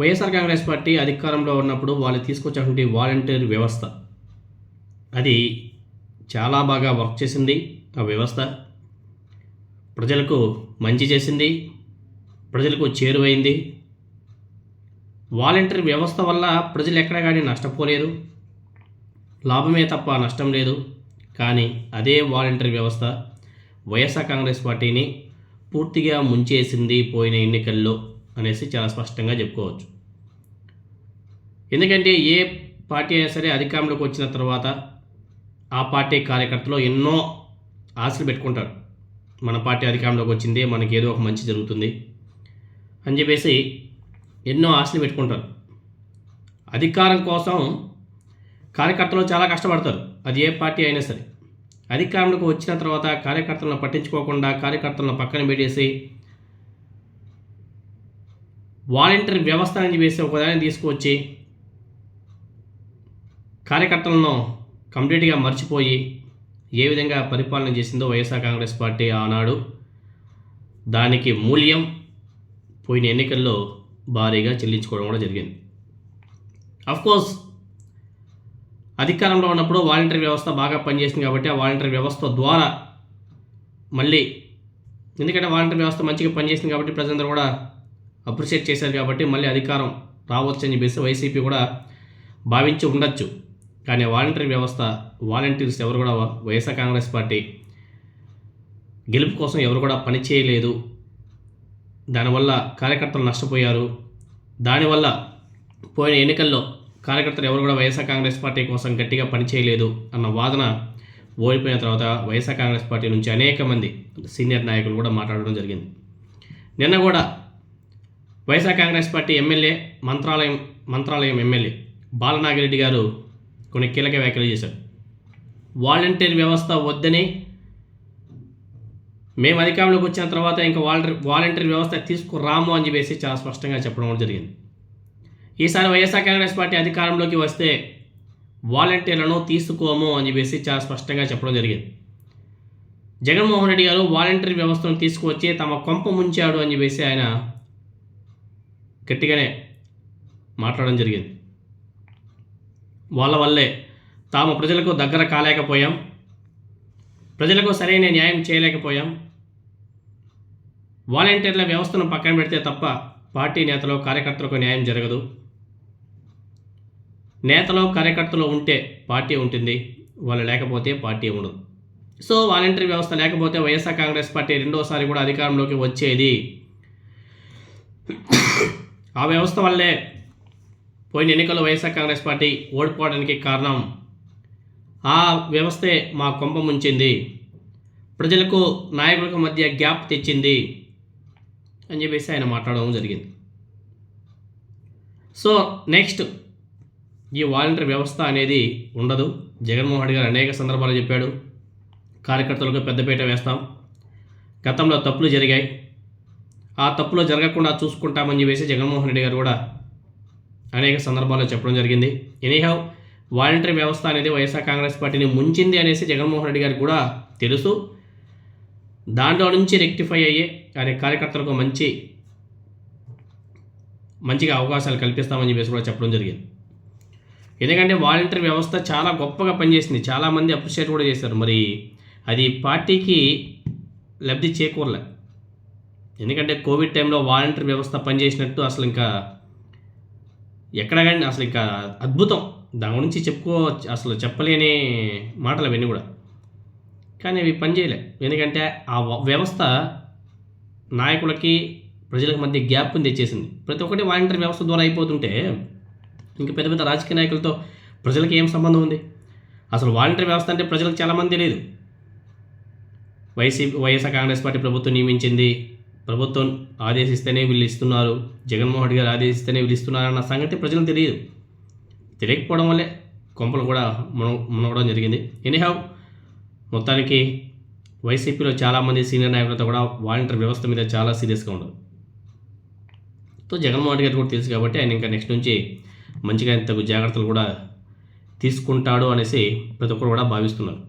YSR Congress party అధికారంలో ఉన్నప్పుడు వాళ్ళు తీసుకొచ్చినటువంటి వాలంటీర్ వ్యవస్థ. అది చాలా బాగా వర్క్ చేసింది ఆ వ్యవస్థ. ప్రజలకు మంచి చేసింది ప్రజలకు చేరువైంది. వాలంటీర్ వ్యవస్థ వల్ల ప్రజలు ఎక్కడ కానీ నష్టపోలేదు. లాభమే తప్ప నష్టం లేదు. కానీ అదే వాలంటీర్ వ్యవస్థ వైఎస్ఆర్ కాంగ్రెస్ పార్టీని పూర్తిగా ముంచేసింది పోయిన ఎన్నికల్లో. అనేసి చాలా స్పష్టంగా చెప్పుకోవచ్చు. ఎందుకంటే ఏ పార్టీ అయినా సరే అధికారంలోకి వచ్చిన తర్వాత ఆ పార్టీ కార్యకర్తలు ఎన్నో ఆశలు పెట్టుకుంటారు. మన పార్టీ అధికారంలోకి వచ్చింది మనకి ఏదో ఒక మంచి జరుగుతుంది అని చెప్పేసి ఎన్నో ఆశలు పెట్టుకుంటారు. అధికారం కోసం కార్యకర్తలు చాలా కష్టపడతారు. అది ఏ పార్టీ అయినా సరే. అధికారంలోకి వచ్చిన తర్వాత కార్యకర్తలను పట్టించుకోకుండా కార్యకర్తలను పక్కన పెట్టేసి వాలంటీర్ వ్యవస్థ అని చెప్పేసి ఒకదాన్ని తీసుకువచ్చి కార్యకర్తలను కంప్లీట్గా మర్చిపోయి ఏ విధంగా పరిపాలన చేసిందో వైఎస్ఆర్ కాంగ్రెస్ పార్టీ ఆనాడు దానికి మూల్యం పోయిన ఎన్నికల్లో భారీగా చెల్లించుకోవడం కూడా జరిగింది. కోర్స్ అధికారంలో ఉన్నప్పుడు వాలంటీర్ వ్యవస్థ బాగా పనిచేసింది కాబట్టి ఆ వాలంటీర్ వ్యవస్థ ద్వారా మళ్ళీ ఎందుకంటే వాలంటీర్ వ్యవస్థ మంచిగా పనిచేసింది కాబట్టి ప్రజలందరూ కూడా అప్రిషియేట్ చేశారు కాబట్టి మళ్ళీ అధికారం రావచ్చు అని చెప్పేసి వైసీపీ కూడా భావించి ఉండొచ్చు. కానీ వాలంటీర్ వ్యవస్థ వాలంటీర్స్ ఎవరు కూడా వైఎస్ఆర్ కాంగ్రెస్ పార్టీ గెలుపు కోసం ఎవరు కూడా పని చేయలేదు. దానివల్ల కార్యకర్తలు నష్టపోయారు. దానివల్ల పోయిన ఎన్నికల్లో కార్యకర్తలు ఎవరు కూడా వైఎస్ఆర్ కాంగ్రెస్ పార్టీ కోసం గట్టిగా పనిచేయలేదు అన్న వాదన ఓడిపోయిన తర్వాత వైఎస్ఆర్ కాంగ్రెస్ పార్టీ నుంచి అనేక మంది సీనియర్ నాయకులు కూడా మాట్లాడడం జరిగింది. నిన్న కూడా YSR Congress party MLA Mantralayam Mantralayam MLA Balanagireddy గారు కొన్ని కీలక వ్యాఖ్యలు చేశారు. వాలంటీర్ వ్యవస్థ వద్దని మేము అధికారంలోకి వచ్చిన తర్వాత ఇంకా వాలంటీర్ వాలంటీర్ వ్యవస్థ తీసుకురాము అని చెప్పేసి చాలా స్పష్టంగా చెప్పడం కూడా జరిగింది. ఈసారి వైఎస్ఆర్ కాంగ్రెస్ పార్టీ అధికారంలోకి వస్తే వాలంటీర్లను తీసుకోము అని చెప్పేసి చాలా స్పష్టంగా చెప్పడం జరిగింది. జగన్మోహన్ రెడ్డి గారు వాలంటీర్ వ్యవస్థను తీసుకువచ్చి తమ కొంప ముంచాడు అని చెప్పేసి ఆయన గట్టిగానే మాట్లాడడం జరిగింది. వాళ్ళ వల్లే తాము ప్రజలకు దగ్గర కాలేకపోయాం. ప్రజలకు సరైన న్యాయం చేయలేకపోయాం. వాలంటీర్ల వ్యవస్థను పక్కన పెడితే తప్ప పార్టీ నేతలు కార్యకర్తలకు న్యాయం జరగదు. నేతలు కార్యకర్తలు ఉంటే పార్టీ ఉంటుంది వాళ్ళు లేకపోతే పార్టీ ఉండదు. సో వాలంటీర్ వ్యవస్థ లేకపోతే వైఎస్ఆర్ కాంగ్రెస్ పార్టీ రెండోసారి కూడా అధికారంలోకి వచ్చేది. ఆ వ్యవస్థ వల్లే పోయిన ఎన్నికల్లో వైఎస్ఆర్ కాంగ్రెస్ పార్టీ ఓడిపోవడానికి కారణం. ఆ వ్యవస్థే మా కొంప ముంచింది. ప్రజలకు నాయకులకు మధ్య గ్యాప్ తెచ్చింది అని చెప్పేసి ఆయన మాట్లాడడం జరిగింది. సో నెక్స్ట్ ఈ వాలంటీర్ వ్యవస్థ అనేది ఉండదు. జగన్మోహన్ రెడ్డి గారు అనేక సందర్భాలు చెప్పాడు. కార్యకర్తలకు పెద్దపీట వేస్తాం. గతంలో తప్పులు జరిగాయి. ఆ తప్పులో జరగకుండా చూసుకుంటామని చెప్పేసి జగన్మోహన్ రెడ్డి గారు కూడా అనేక సందర్భాల్లో చెప్పడం జరిగింది. ఎనీహౌ వాలంటరీ వ్యవస్థ అనేది వైఎస్ఆర్ కాంగ్రెస్ పార్టీని ముంచింది అనేసి జగన్మోహన్ రెడ్డి గారికి కూడా తెలుసు. దాంట్లో నుంచి రెక్టిఫై అయ్యే అనే కార్యకర్తలకు మంచి మంచిగా అవకాశాలు కల్పిస్తామని చెప్పేసి కూడా చెప్పడం జరిగింది. ఎందుకంటే వాలంటరీ వ్యవస్థ చాలా గొప్పగా పనిచేసింది. చాలామంది అప్రిషియేట్ కూడా చేశారు. మరి అది పార్టీకి లబ్ధి చేకూరలే. ఎందుకంటే కోవిడ్ టైంలో వాలంటరీ వ్యవస్థ పనిచేసినట్టు అసలు ఇంకా ఎక్కడ కానీ అసలు ఇంకా అద్భుతం. దాని గురించి చెప్పుకో అసలు చెప్పలేని మాటలు అవన్నీ కూడా. కానీ అవి పనిచేయలే ఎందుకంటే ఆ వ్యవస్థ నాయకులకి ప్రజలకు మధ్య గ్యాప్ తెచ్చేసింది ప్రతి ఒక్కటి వాలంటీర్ వ్యవస్థ ద్వారా అయిపోతుంటే ఇంకా పెద్ద పెద్ద రాజకీయ నాయకులతో ప్రజలకు ఏం సంబంధం ఉంది? అసలు వాలంటీర్ వ్యవస్థ అంటే ప్రజలకు చాలామంది తెలియదు వైసీపీ వైఎస్ఆర్ కాంగ్రెస్ పార్టీ ప్రభుత్వం నియమించింది. ప్రభుత్వం ఆదేశిస్తేనే వీళ్ళు ఇస్తున్నారు జగన్మోహన్ రెడ్డి గారు ఆదేశిస్తేనే వీళ్ళు ఇస్తున్నారు అన్న సంగతి ప్రజలకు తెలియదు. తెలియకపోవడం వల్లే కొంపలు కూడా మున మునగడం జరిగింది. ఎనీహావ్ మొత్తానికి వైసీపీలో చాలామంది సీనియర్ నాయకులతో కూడా వాలంటీర్ వ్యవస్థ మీద చాలా సీరియస్గా ఉండదు సో జగన్మోహన్ రెడ్డి గారు కూడా తెలుసు కాబట్టి ఆయన ఇంకా నెక్స్ట్ నుంచి మంచిగా తగు జాగ్రత్తలు కూడా తీసుకుంటాడు అనేసి ప్రతి ఒక్కరు కూడా భావిస్తున్నారు.